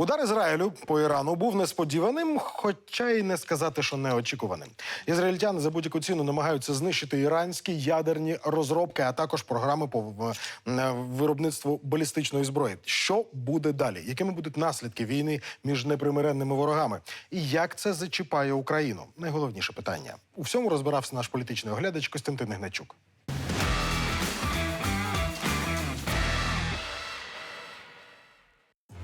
Удар Ізраїлю по Ірану був несподіваним, хоча й не сказати, що неочікуваним. Ізраїльтяни за будь-яку ціну намагаються знищити іранські ядерні розробки, а також програми по е, виробництву балістичної зброї. Що буде далі? Якими будуть наслідки війни між непримиренними ворогами? І як це зачіпає Україну? Найголовніше питання. У всьому розбирався наш політичний оглядач Костянтин Гначук.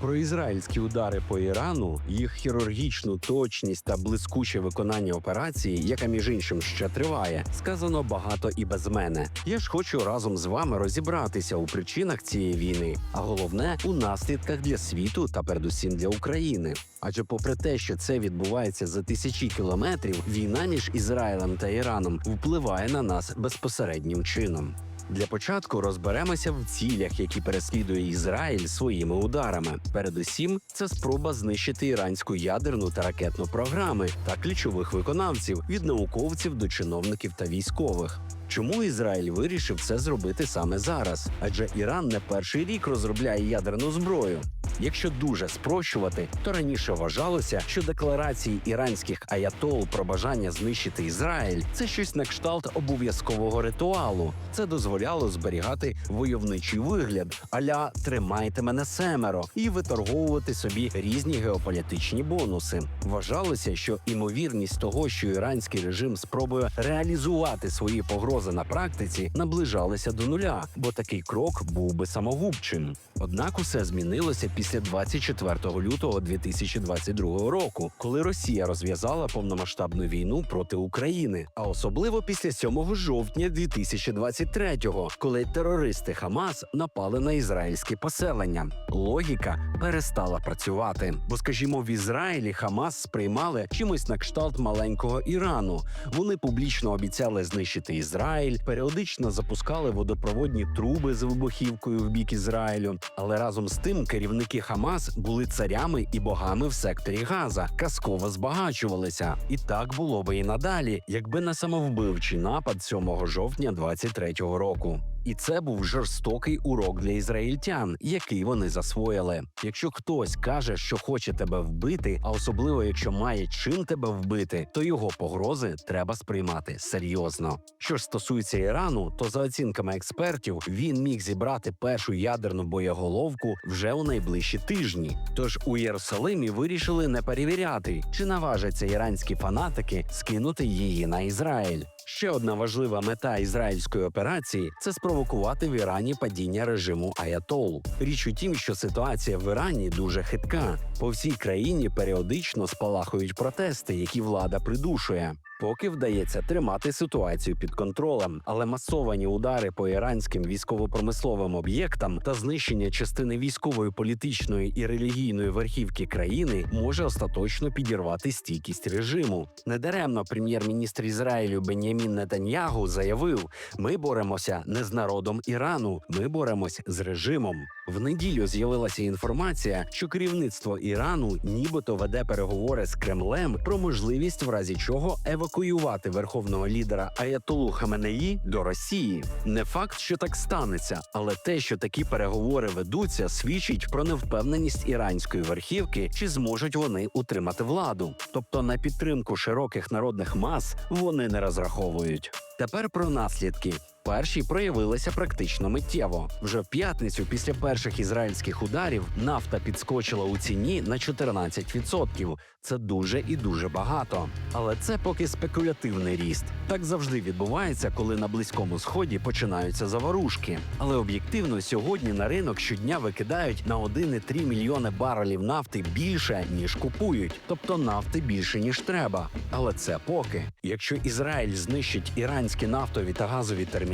Про ізраїльські удари по Ірану, їх хірургічну точність та блискуче виконання операції, яка між іншим ще триває, сказано багато і без мене. Я ж хочу разом з вами розібратися у причинах цієї війни, а головне у наслідках для світу та передусім для України. Адже, попри те, що це відбувається за тисячі кілометрів, війна між Ізраїлем та Іраном впливає на нас безпосереднім чином. Для початку розберемося в цілях, які переслідує Ізраїль своїми ударами. Передусім, це спроба знищити іранську ядерну та ракетну програми та ключових виконавців від науковців до чиновників та військових. Чому Ізраїль вирішив це зробити саме зараз? Адже Іран не перший рік розробляє ядерну зброю. Якщо дуже спрощувати, то раніше вважалося, що декларації іранських аятол про бажання знищити Ізраїль це щось на кшталт обов'язкового ритуалу. Це дозволяло зберігати войовничий вигляд, аля тримайте мене семеро і виторговувати собі різні геополітичні бонуси. Вважалося, що імовірність того, що іранський режим спробує реалізувати свої погрози на практиці, наближалася до нуля, бо такий крок був би самогубчим. Однак усе змінилося після 24 лютого 2022 року, коли Росія розв'язала повномасштабну війну проти України, а особливо після 7 жовтня 2023-го, коли терористи Хамас напали на ізраїльське поселення. Логіка перестала працювати, бо, скажімо, в Ізраїлі Хамас сприймали чимось на кшталт маленького Ірану. Вони публічно обіцяли знищити Ізраїль, періодично запускали водопроводні труби з вибухівкою в бік Ізраїлю. Але разом з тим керівники Хамас були царями і богами в секторі Газа, казково збагачувалися. І так було би і надалі, якби не самовбивчий напад 7 жовтня 23-го року. І це був жорстокий урок для ізраїльтян, який вони засвоїли. Якщо хтось каже, що хоче тебе вбити, а особливо якщо має чим тебе вбити, то його погрози треба сприймати серйозно. Що ж стосується Ірану, то за оцінками експертів він міг зібрати першу ядерну боєголовку вже у найближчі тижні. Тож у Єрусалимі вирішили не перевіряти, чи наважаться іранські фанатики скинути її на Ізраїль. Ще одна важлива мета ізраїльської операції це спровокувати в Ірані падіння режиму Аятолу. Річ у тім, що ситуація в Ірані дуже хитка. По всій країні періодично спалахують протести, які влада придушує. Поки вдається тримати ситуацію під контролем, але масовані удари по іранським військово-промисловим об'єктам та знищення частини військової, політичної і релігійної верхівки країни може остаточно підірвати стійкість режиму. Недаремно прем'єр-міністр Ізраїлю Бенямін Нетаньягу заявив: ми боремося не з народом Ірану, ми боремось з режимом. В неділю з'явилася інформація, що керівництво Ірану нібито веде переговори з Кремлем про можливість, в разі чого евакуювати верховного лідера Аятолу Хаменеї до Росії. Не факт, що так станеться, але те, що такі переговори ведуться, свідчить про невпевненість іранської верхівки, чи зможуть вони утримати владу. Тобто на підтримку широких народних мас вони не розраховують. Тепер про наслідки. Перші проявилися практично миттєво. Вже в п'ятницю, після перших ізраїльських ударів, нафта підскочила у ціні на 14%. Це дуже і дуже багато. Але це поки спекулятивний ріст. Так завжди відбувається, коли на близькому сході починаються заварушки. Але об'єктивно сьогодні на ринок щодня викидають на 1,3 мільйони барелів нафти більше ніж купують, тобто нафти більше ніж треба. Але це поки. Якщо Ізраїль знищить іранські нафтові та газові термінали,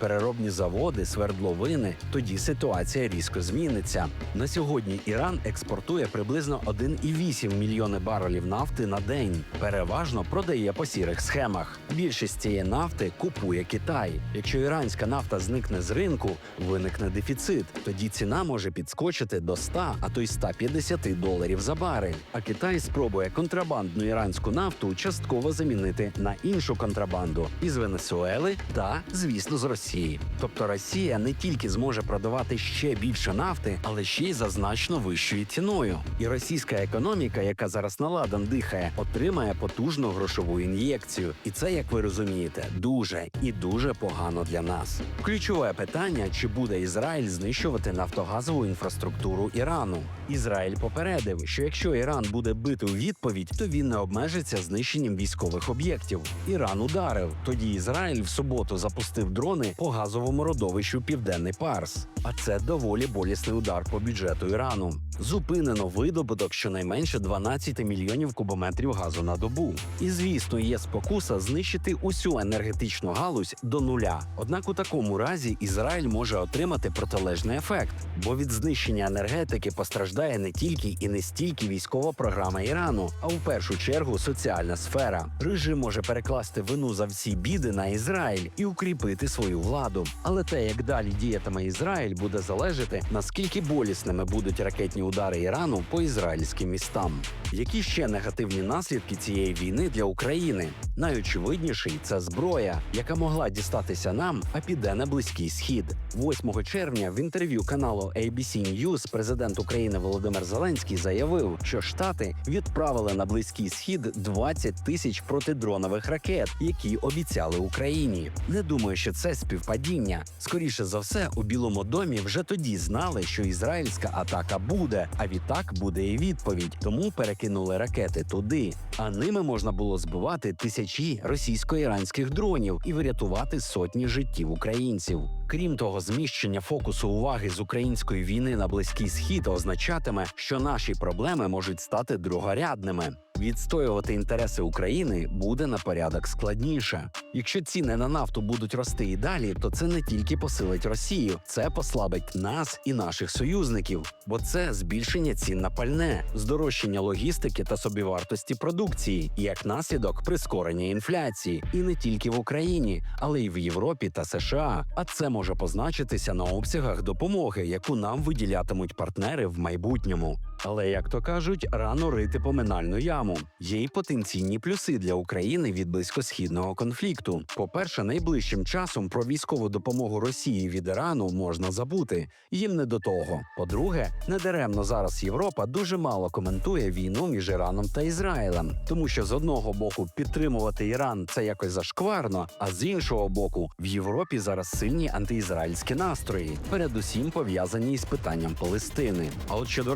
переробні заводи, свердловини, тоді ситуація різко зміниться. На сьогодні Іран експортує приблизно 1,8 мільйони барелів нафти на день. Переважно продає по сірих схемах. Більшість цієї нафти купує Китай. Якщо іранська нафта зникне з ринку, виникне дефіцит. Тоді ціна може підскочити до 100, а то й 150 доларів за барель. А Китай спробує контрабандну іранську нафту частково замінити на іншу контрабанду із Венесуели та, звісно, звісно, з Росії. Тобто Росія не тільки зможе продавати ще більше нафти, але ще й за значно вищою ціною. І російська економіка, яка зараз наладан дихає, отримає потужну грошову ін'єкцію. І це, як ви розумієте, дуже і дуже погано для нас. Ключове питання: чи буде Ізраїль знищувати нафтогазову інфраструктуру Ірану? Ізраїль попередив, що якщо Іран буде бити у відповідь, то він не обмежиться знищенням військових об'єктів. Іран ударив. Тоді Ізраїль в суботу запустив дрони по газовому родовищу Південний Парс. А це доволі болісний удар по бюджету Ірану. Зупинено видобуток щонайменше 12 мільйонів кубометрів газу на добу. І звісно, є спокуса знищити усю енергетичну галузь до нуля. Однак у такому разі Ізраїль може отримати протилежний ефект, бо від знищення енергетики постраждає не тільки і не стільки військова програма Ірану, а в першу чергу соціальна сфера. Режим може перекласти вину за всі біди на Ізраїль і укріпити свою владу. Але те, як далі діятиме Ізраїль, буде залежати наскільки болісними будуть ракетні удари Ірану по ізраїльським містам. Які ще негативні наслідки цієї війни для України? Найочевидніший це зброя, яка могла дістатися нам, а піде на близький схід. 8 червня в інтерв'ю каналу ABC News президент України Володимир Зеленський заявив, що Штати відправили на близький схід 20 тисяч протидронових ракет, які обіцяли Україні. Не думаю, що це співпадіння. Скоріше за все, у Білому домі вже тоді знали, що ізраїльська атака буде, а відтак буде і відповідь. Тому перекинули ракети туди. А ними можна було збивати тисячі російсько-іранських дронів і врятувати сотні життів українців. Крім того, зміщення фокусу уваги з української війни на близький схід означатиме, що наші проблеми можуть стати другорядними. Відстоювати інтереси України буде на порядок складніше. Якщо ціни на нафту будуть рости і далі, то це не тільки посилить Росію, це послабить нас і наших союзників, бо це збільшення цін на пальне, здорожчання логістики та собівартості продукції, і як наслідок прискорення інфляції, і не тільки в Україні, але й в Європі та США. А це може позначитися на обсягах допомоги, яку нам виділятимуть партнери в майбутньому. Але як то кажуть, рано рити поминальну яму. Є й потенційні плюси для України від близькосхідного конфлікту. По-перше, найближчим часом про військову допомогу Росії від Ірану можна забути. Їм не до того. По-друге, недаремно зараз Європа дуже мало коментує війну між Іраном та Ізраїлем, тому що з одного боку підтримувати Іран це якось зашкварно, а з іншого боку, в Європі зараз сильні антиізраїльські настрої, передусім пов'язані із питанням Палестини. А от щодо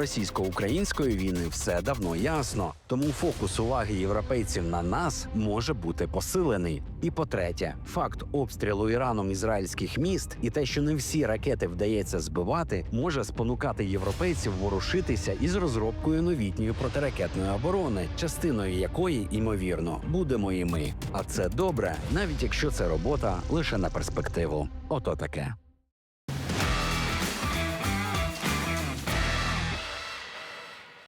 російсько-української війни все давно ясно. Тому фокус уваги європейців на нас може бути посилений. І по-третє, факт обстрілу Іраном ізраїльських міст і те, що не всі ракети вдається збивати, може спонукати європейців ворушитися із розробкою новітньої протиракетної оборони, частиною якої, ймовірно, будемо і ми. А це добре, навіть якщо це робота лише на перспективу. Ото таке.